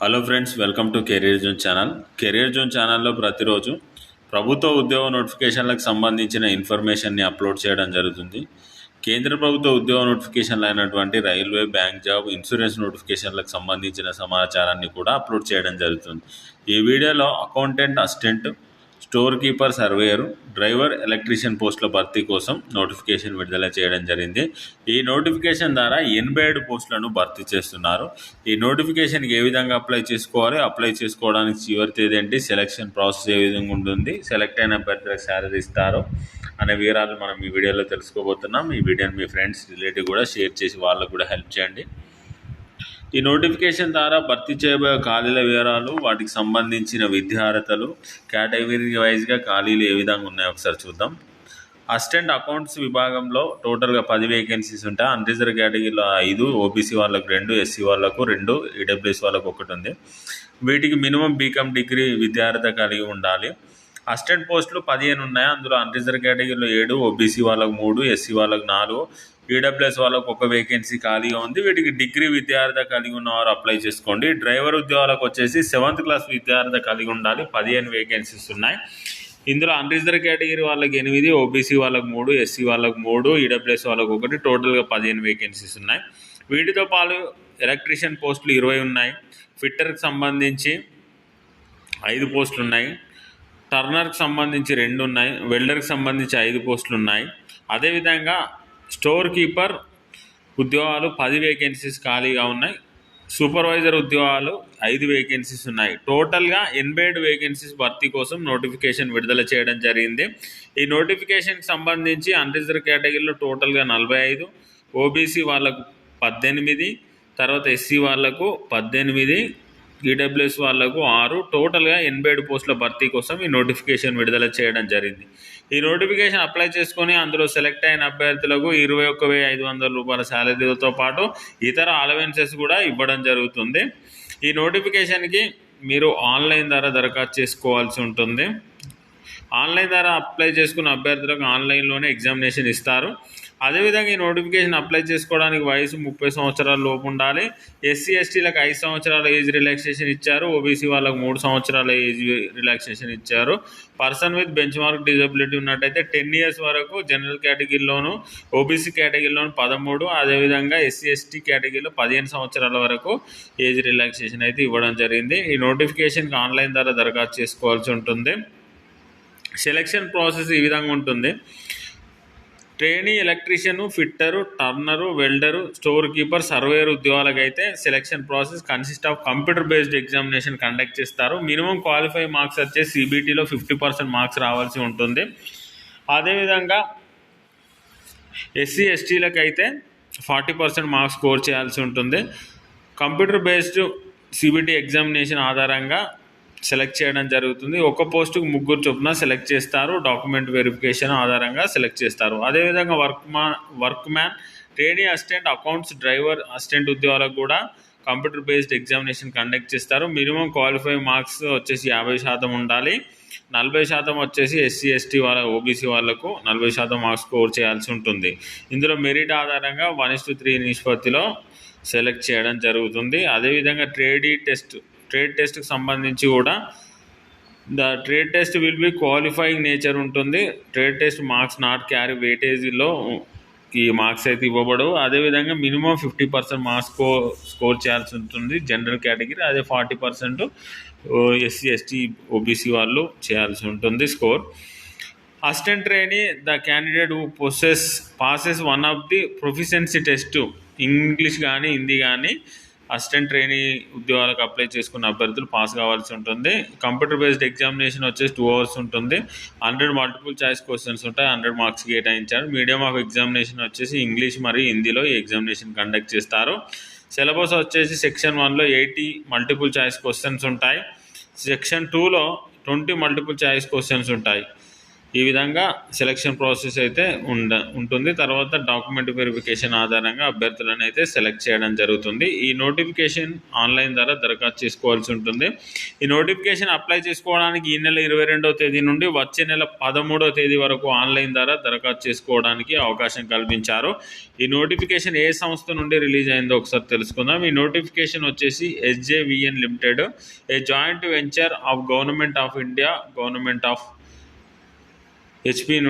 Hello friends welcome to career zone channel career zone ఛానల్లో ప్రతిరోజు ప్రభుత్వ ఉద్యోగ నోటిఫికేషన్లకు సంబంధించిన ఇన్ఫర్మేషన్ని అప్లోడ్ చేయడం జరుగుతుంది. కేంద్ర ప్రభుత్వ ఉద్యోగ నోటిఫికేషన్లు అయినటువంటి రైల్వే బ్యాంక్ జాబ్ ఇన్సూరెన్స్ నోటిఫికేషన్లకు సంబంధించిన సమాచారాన్ని కూడా అప్లోడ్ చేయడం జరుగుతుంది. ఈ వీడియోలో accountant assistant store keeper surveyor driver electrician పోస్టుల భర్తీ కోసం నోటిఫికేషన్ విడుదల చేయడం జరిగింది. ఈ నోటిఫికేషన్ ద్వారా ఎనభై ఏడు పోస్టులను భర్తీ చేస్తున్నారు. ఈ నోటిఫికేషన్కి ఏ విధంగా అప్లై చేసుకోవాలి? అప్లై చేసుకోవడానికి చివరి తేదీ ఏంటి? సెలక్షన్ ప్రాసెస్ ఏ విధంగా ఉంటుంది? సెలెక్ట్ అయిన అభ్యర్థులకు శాలరీ ఇస్తారు అనే వివరాలు మనం ఈ వీడియోలో తెలుసుకోబోతున్నాం. ఈ వీడియోని మీ ఫ్రెండ్స్ రిలేటివ్ కూడా షేర్ చేసి వాళ్ళకు కూడా హెల్ప్ చేయండి. ఈ నోటిఫికేషన్ ద్వారా భర్తీ చేయబోయే ఖాళీల వివరాలు వాటికి సంబంధించిన విద్యార్హతలు కేటగిరీ వైజ్గా ఖాళీలు ఏ విధంగా ఉన్నాయో ఒకసారి చూద్దాం. అసిస్టెంట్ అకౌంట్స్ విభాగంలో టోటల్గా పది వేకెన్సీస్ ఉంటాయి. అన్రిజర్వ్ కేటగిరీలో ఐదు ఓబీసీ వాళ్ళకు రెండు ఎస్సీ వాళ్ళకు రెండు ఈడబ్ల్యూఎస్ వాళ్ళకు ఒకటి ఉంది. వీటికి మినిమం బీకామ్ డిగ్రీ విద్యార్హత కలిగి ఉండాలి. అసిస్టెంట్ పోస్టులు పదిహేను ఉన్నాయి. అందులో అన్రిజర్వ్ కేటగిరీలో ఏడు ఓబీసీ వాళ్ళకు మూడు ఎస్సీ వాళ్ళకు నాలుగు ఈడబ్ల్యూఎస్ వాళ్ళకు ఒక వేకెన్సీ ఖాళీగా ఉంది. వీటికి డిగ్రీ విద్యార్థి కలిగి ఉన్నవారు అప్లై చేసుకోండి. డ్రైవర్ ఉద్యోగాలకు వచ్చేసి సెవెంత్ క్లాస్ విద్యార్థి కలిగి ఉండాలి. పదిహేను వేకెన్సీస్ ఉన్నాయి. ఇందులో అన్రిజర్వ్ కేటగిరీ వాళ్ళకి ఎనిమిది ఓబీసీ వాళ్ళకి మూడు ఎస్సీ వాళ్ళకి మూడు ఈడబ్ల్యూఎస్ వాళ్ళకి ఒకటి టోటల్గా పదిహేను వేకెన్సీస్ ఉన్నాయి. వీటితో పాటు ఎలక్ట్రీషియన్ పోస్టులు ఇరవై ఉన్నాయి. ఫిట్టర్కి సంబంధించి ఐదు పోస్టులు ఉన్నాయి. టర్నర్కి సంబంధించి రెండు ఉన్నాయి. వెల్డర్కి సంబంధించి ఐదు పోస్టులు ఉన్నాయి. అదేవిధంగా స్టోర్ కీపర్ ఉద్యోగాలు పది వేకెన్సీస్ ఖాళీగా ఉన్నాయి. సూపర్వైజర్ ఉద్యోగాలు ఐదు వేకెన్సీస్ ఉన్నాయి. టోటల్గా ఎనభై ఏడు వేకెన్సీస్ భర్తీ కోసం నోటిఫికేషన్ విడుదల చేయడం జరిగింది. ఈ నోటిఫికేషన్కి సంబంధించి అన్రిజర్వ్ కేటగిరీలో టోటల్గా నలభై ఐదు ఓబీసీ వాళ్ళకు పద్దెనిమిది తర్వాత ఎస్సీ వాళ్ళకు పద్దెనిమిది ఈడబ్ల్యూఎస్ వాళ్ళకు ఆరు టోటల్గా ఎనభై ఏడు పోస్టుల భర్తీ కోసం ఈ నోటిఫికేషన్ విడుదల చేయడం జరిగింది. ఈ నోటిఫికేషన్ అప్లై చేసుకొని అందులో సెలెక్ట్ అయిన అభ్యర్థులకు ఇరవై ఒక్క వెయ్యి ఐదు వందల రూపాయల శాలరీలతో పాటు ఇతర అలవెన్సెస్ కూడా ఇవ్వడం జరుగుతుంది. ఈ నోటిఫికేషన్కి మీరు ఆన్లైన్ ద్వారా దరఖాస్తు చేసుకోవాల్సి ఉంటుంది. ఆన్లైన్ ద్వారా అప్లై చేసుకున్న అభ్యర్థులకు ఆన్లైన్లోనే ఎగ్జామినేషన్ ఇస్తారు. అదేవిధంగా ఈ నోటిఫికేషన్ అప్లై చేసుకోవడానికి వయసు ముప్పై సంవత్సరాల లోపు ఉండాలి. ఎస్సీ ఎస్టీలకు ఐదు సంవత్సరాల ఏజ్ రిలాక్సేషన్ ఇచ్చారు. ఓబీసీ వాళ్ళకు మూడు సంవత్సరాల ఏజ్ రిలాక్సేషన్ ఇచ్చారు. Person with bench mark disability ఉన్నట్టయితే టెన్ ఇయర్స్ వరకు జనరల్ కేటగిరీలోను ఓబీసీ కేటగిరీలోను పదమూడు అదేవిధంగా ఎస్సీ ఎస్టీ కేటగిరీలో పదిహేను సంవత్సరాల వరకు ఏజ్ రిలాక్సేషన్ అయితే ఇవ్వడం జరిగింది. ఈ నోటిఫికేషన్కి ఆన్లైన్ ద్వారా దరఖాస్తు చేసుకోవాల్సి ఉంటుంది. సెలక్షన్ ప్రాసెస్ ఈ విధంగా ఉంటుంది. Trainee electrician fitter turner welder store keeper surveyor ఉద్యోగాలకు అయితే selection process consist of computer based examination conduct చేస్తారు. మినిమం క్వాలిఫై మార్క్స్ వచ్చే సిబిటీలో ఫిఫ్టీ పర్సెంట్ మార్క్స్ రావాల్సి ఉంటుంది. అదేవిధంగా ఎస్సీ ఎస్టీలకు అయితే ఫార్టీ పర్సెంట్ మార్క్స్ స్కోర్ చేయాల్సి ఉంటుంది. కంప్యూటర్ బేస్డ్ సిబిటీ ఎగ్జామినేషన్ ఆధారంగా సెలెక్ట్ చేయడం జరుగుతుంది. ఒక పోస్టుకు ముగ్గురు చొప్పున సెలెక్ట్ చేస్తారు. డాక్యుమెంట్ వెరిఫికేషన్ ఆధారంగా సెలెక్ట్ చేస్తారు. అదేవిధంగా వర్క్ మా workman trading assistant accounts driver assistant ఉద్యోగాలకు కూడా కంప్యూటర్ బేస్డ్ ఎగ్జామినేషన్ కండక్ట్ చేస్తారు. మినిమం క్వాలిఫై మార్క్స్ వచ్చేసి యాభై శాతం ఉండాలి. నలభై శాతం వచ్చేసి ఎస్సీ ఎస్టీ వాళ్ళ ఓబీసీ వాళ్ళకు నలభై శాతం మార్క్స్ స్కోర్ చేయాల్సి ఉంటుంది. ఇందులో మెరిట్ ఆధారంగా వన్ ఇస్ టు త్రీ నిష్పత్తిలో సెలెక్ట్ చేయడం జరుగుతుంది. అదేవిధంగా ట్రేడీ టెస్ట్ ట్రేడ్ టెస్ట్కి సంబంధించి కూడా the trade test will be qualifying nature ఉంటుంది. Trade test marks not carry వెయిటేజీలో ఈ మార్క్స్ అయితే ఇవ్వబడవు. అదేవిధంగా minimum fifty percent marks score score చేయాల్సి ఉంటుంది. జనరల్ కేటగిరీ అదే forty percent SC ST OBC వాళ్ళు చేయాల్సి ఉంటుంది score assistant trainee the candidate who process passes one of the proficiency test English కానీ హిందీ కానీ అసిస్టెంట్ ట్రైనీ ఉద్యోగాలకు అప్లై చేసుకున్న అభ్యర్థులు పాస్ కావాల్సి ఉంటుంది. కంప్యూటర్ బేస్డ్ ఎగ్జామినేషన్ వచ్చేసి టూ అవర్స్ ఉంటుంది. హండ్రెడ్ మల్టిపుల్ చాయిస్ క్వశ్చన్స్ ఉంటాయి. హండ్రెడ్ మార్క్స్ కేటాయించారు. మీడియం ఆఫ్ ఎగ్జామినేషన్ వచ్చేసి ఇంగ్లీష్ మరియు హిందీలో ఈ ఎగ్జామినేషన్ కండక్ట్ చేస్తారు. సిలబస్ వచ్చేసి సెక్షన్ వన్లో ఎయిటీ మల్టిపుల్ చాయిస్ క్వశ్చన్స్ ఉంటాయి. సెక్షన్ టూలో ట్వంటీ మల్టిపుల్ చాయిస్ క్వశ్చన్స్ ఉంటాయి. ఈ విధంగా సెలక్షన్ ప్రాసెస్ అయితే ఉండ ఉంటుంది. తర్వాత డాక్యుమెంట్ వెరిఫికేషన్ ఆధారంగా అభ్యర్థులను అయితే సెలెక్ట్ చేయడం జరుగుతుంది. ఈ నోటిఫికేషన్ ఆన్లైన్ ద్వారా దరఖాస్తు చేసుకోవాల్సి ఉంటుంది. ఈ నోటిఫికేషన్ అప్లై చేసుకోవడానికి ఈ నెల ఇరవై రెండవ తేదీ నుండి వచ్చే నెల పదమూడవ తేదీ వరకు ఆన్లైన్ ద్వారా దరఖాస్తు చేసుకోవడానికి అవకాశం కల్పించారు. ఈ నోటిఫికేషన్ ఏ సంస్థ నుండి రిలీజ్ అయిందో ఒకసారి తెలుసుకుందాం. ఈ నోటిఫికేషన్ వచ్చేసి SJVN limited a joint venture of government of India government of it's been